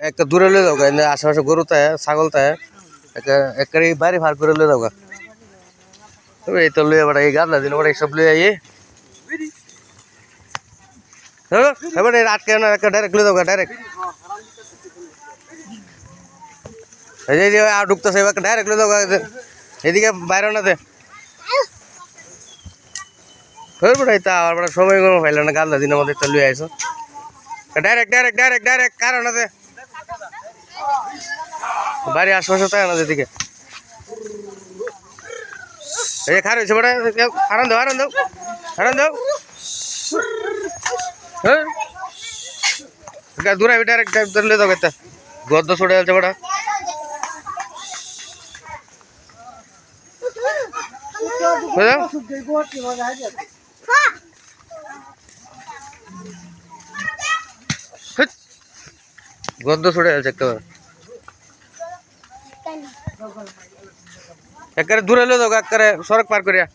একটা দূরে লয়ে যাও আশেপাশে গরু তাই, ছাগল তাই একটা বাড়ি ভার করে লয়ে যাও তবে এই তো লয়ে বেড়া এই গাদা দিন বেড়া সব লয়ে আইয়ে। এবার আটকে না একটা ডাইরেক্ট লয়ে যাও ডাইরেক্ট এই যে আর ঢুকতেছে, এবার ডাইরেক্ট লয়ে যাও এদিকে বাইরে না দে। বেড়াই তা আর সময় কোনো পাইল না দিনের মধ্যে একটা লয়ে আইসো। ডাইরেক্ট ডাইরেক্ট ডাইরেক্ট ডাইরেক্ট কারণ আছে বাড়ি আশপাশে তাই না, যেদিকে? এই খার হয়েছে বড় হারান দাও হারান দাও হারান দাও। হ্যাঁ? দূরে ডাইরেক্ট ধরলে দাও কেতা গদ্দ ছড়ে আছে বড় বুঝলো? গদ্দ ছড়ে যাচ্ছে একেবারে। একবারে দূরে লো দাও একবারে সড়ক পার করিয়া।